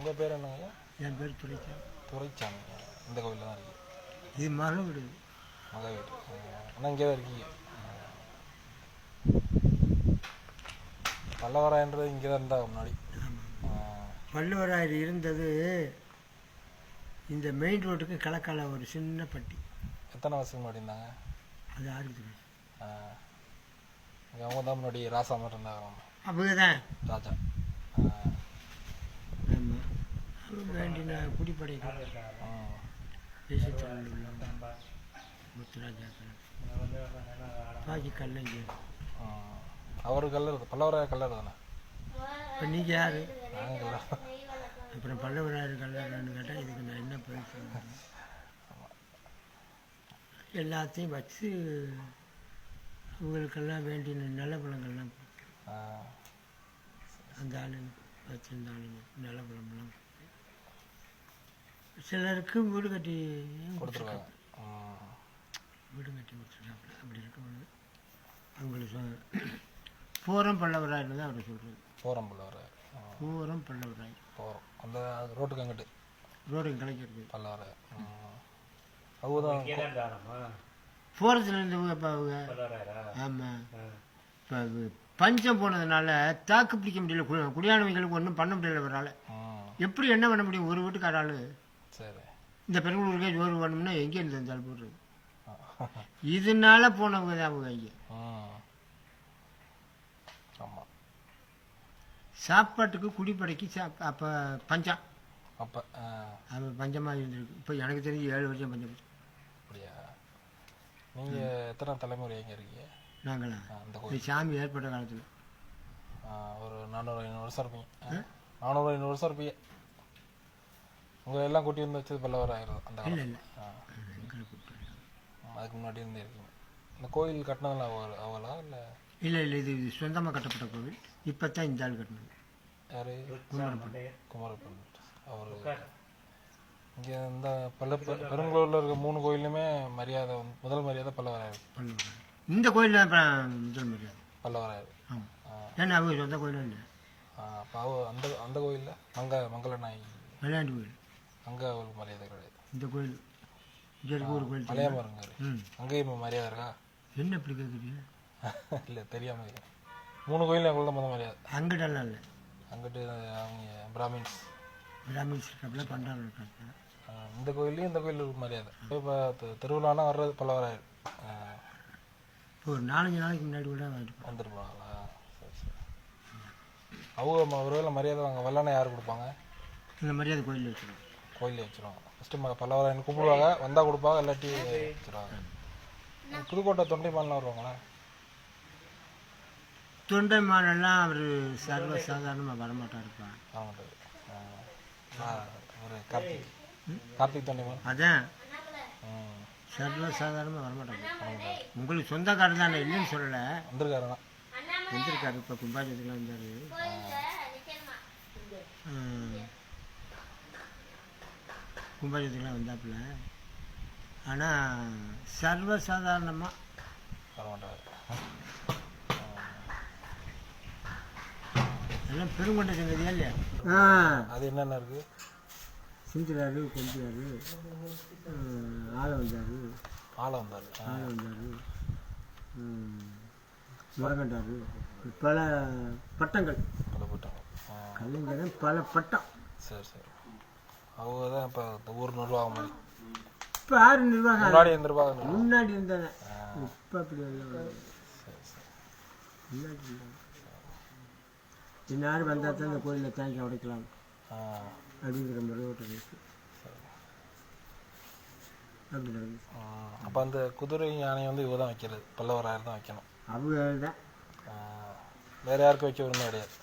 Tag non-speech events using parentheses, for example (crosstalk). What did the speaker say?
உங்கள் பேர் என்னங்க? என் பேர் துரைச்சா துரைச்சாமி. இந்த கோயிலில் தான் இருக்கீங்க? இது மக வீடு மக வீட்டு ஆனால் இங்கே தான் இருக்கீங்க. பல்லவராயன்றது இங்கே தான் இருந்தா முன்னாடி. ஆ, வள்ளுவராயர் இருந்தது இந்த மெயின் ரோட்டுக்கு கிழக்கால ஒரு சின்ன பட்டி. எத்தனை வருஷம் முன்னாடி இருந்தாங்க? அது யாருக்கு தெரியும் ஆ, இங்க அவங்க தான் முன்னாடி ராசா மாதிரி இருந்தாங்க அவங்க தான். ராஜா. வேண்டின குடிப்படைகள். ம். தேசத்தமிழ் உள்ளவங்க முத்துராஜாக்கள். பாக்கி கல்லங்க. ம். அவரு கல்லர் தானே? இப்போ நீங்கள் யார்? அப்புறம் பல்லவராயர் கல்லறான்னு கேட்டால் இதுக்கு நான் என்ன பதில் சொல்லுவேன் எல்லாத்தையும் வச்சு அவங்களுக்கெல்லாம் வேண்டிய நல்ல பழங்கள்லாம் அந்த ஆளுங்க வச்சிருந்த ஆளுங்க நல்ல கொடுத்தேன். சிலருக்கு வீடு கட்டி கொடுத்துருக்காங்க. வீடு கட்டி கொடுத்துருக்காங்க. அப்படி இருக்கவங்க அவங்களுக்கு பூரம் பல்லவராயர்னு தான் அவர் சொல்கிறது போகிறோம் பல்லவராயர் பூரம் பல்லவராயர் போகிறோம் அந்த ரோட்டுக்கு அங்கிட்டு. ரோடு கிடைக்கிறது பல்லவராயர். அவங்க தான் பூரத்தில் இருந்தவங்க இப்போ அவங்க ஆமாம் இப்போ பஞ்சம் போனதுனால தாக்கு பிடிக்க முடியல. கு- குடியானவங்களுக்கு ஒன்றும் பண்ண முடியல அவரால். எப்படி என்ன பண்ண முடியும்? ஒரு வீட்டுக்கார ஆளு சரி. இந்த பெருங்குளூருக்கே ஜோறு வேணும்னா எங்கே இருந்து இருந்தாலும் போடுறது. இதனால போனவங்க தான் அவங்க இங்கே. ஆமாம் சாப்பாட்டுக்கு குடிப்படைக்கு சாப் அப்போ பஞ்சம். அப்போ அது பஞ்சமாக இருந்திருக்கு. இப்போ எனக்கு தெரிஞ்சு ஏழு வருஷம் பஞ்சம். அப்படியா? நீங்கள் எத்தனை தலைமுறை எங்கே இருக்கீங்க? நாங்களா? அந்த சாமி ஏற்பட்ட காலத்தில். ஒரு நானூறு ஐநூறு வருஷம் இருப்பீங்க? நானூறு ஐநூறு வருஷம் இருப்பீங்க. உங்களை எல்லாம் கூட்டி வந்து வச்சது பல்லவராயர் தான் அந்த அதுக்கு முன்னாடி இருந்தே இருக்கீங்க இந்த கோயில் கட்டினதில் அவ அவளா இல்லை? இல்லை இல்லை இது சொந்தமாக கட்டப்பட்ட கோவில். இப்போ தான் இந்த ஆள் கட்டினது யாரு? குமரப்பன். குமாரப்பன். அவர். இங்கே இந்த பல்ல பெருங்களூரில் இருக்க மூணு கோயிலுமே மரியாதை வந்து- முதல் மரியாதை பல்லவராயர். பல்லவராயர். இந்த கோயில் அப்புறம் முதல் மரியாதை. பல்லவராயர். ஏன்னா அவங்க சொந்த கோயிலும் இல்லை? ஆ, அப்போ அந்த அந்த கோயிலில்? மங்க மங்கள நாய் விளையாண்டு கோயில் அங்கே அவளுக்கு மரியாதை கிடையாது. இந்த கோயில் இங்கே ஒரு கோயில் பழைய மருங்காரு ம். அங்கேயும் மரியாதை இருக்கா? என்ன இப்படி கேட்குறீங்க (laughs) இல்லை தெரியாமல் மூணு கோயிலும் எங்களுக்கு முதல் மரியாதை. அங்கிட்டெல்லாம் இல்லை. அங்கிட்டு அவங்க பிராமின்ஸ். பிராமின்ஸ் இருக்காப்புல பண்டாரம் இருக்காப்புல. ஆ, இந்த கோயிலையும் இந்த கோயிலுக்கு மரியாதை. இப்போ திருவிழானா வர்றது பல்லவராயர் ஆ, இப்போ ஒரு நாலஞ்சு நாளைக்கு முன்னாடி கூட வந்துருப்பாங்களா சரி சரி. அவங்க ஒருவேளை மரியாதை வாங்க வெள்ளானை யார் கொடுப்பாங்க? இந்த மரியாதை கோயிலில் வச்சுருவோம். கோயிலே வச்சிருவாங்க ஃபஸ்ட்டு பல்லவராயன் கூப்பிடுவாங்க வந்தால் கொடுப்பாங்க இல்லாட்டி வச்சிருவாங்க. புதுக்கோட்டை தொண்டைமாலாம் வருவாங்களா? தொண்டைமானெல்லாம் அவர் சர்வ சாதாரணமாக வரமாட்டாருப்பா ஆமாம் ஒரு கார்த்திக். கார்த்திக் தொண்டைமான் அதான். ம். சர்வ சாதாரணமாக வரமாட்டாங்க உங்களுக்கு சொந்தக்காரர் தானே இல்லைன்னு சொல்லலை. வந்திருக்காருண்ணா. வந்திருக்காரு இப்போ கும்பாஜத்தில் வந்தார். கும்பாஜத்துக்குலாம் வந்தாப்புல. ஆனால் சர்வ சாதாரணமாக வரமாட்டாரு எல்லாம் பெருங்கொண்ட சங்கதியா இல்லையா? ஆ. அது என்னென்ன இருக்குது செஞ்சுறாரு கொஞ்சாரு ஆளை வந்தார். ஆளை வந்தார். ஆளை வந்தார். முரங்கண்டாரு பல பட்டங்கள். பல போட்டாங்க ஆ, கலைஞரன் பல பட்டம். சரி சரி. அவங்க தான் இப்போ இந்த ஊர் நிர்வாகம் மாதிரி. இப்போ யார் நிர்வாகம்? முன்னாடி இருந்திருப்பாங்க முன்னாடி இருந்தாங்க இப்போ அப்படி முன்னாடி இன்னார் வந்தால் தான் இந்த கோயிலில் தேங்காய் உடைக்கலாம். அப்படிங்கிற முறை ஓட்டம் அப்படி அப்போ அந்த குதிரை யானை வந்து இவ தான் வைக்கிறது. பல்லவராயர் தான் வைக்கணும். அவங்க தான் வேற யாருக்கும் வைக்க உரிமை கிடையாது.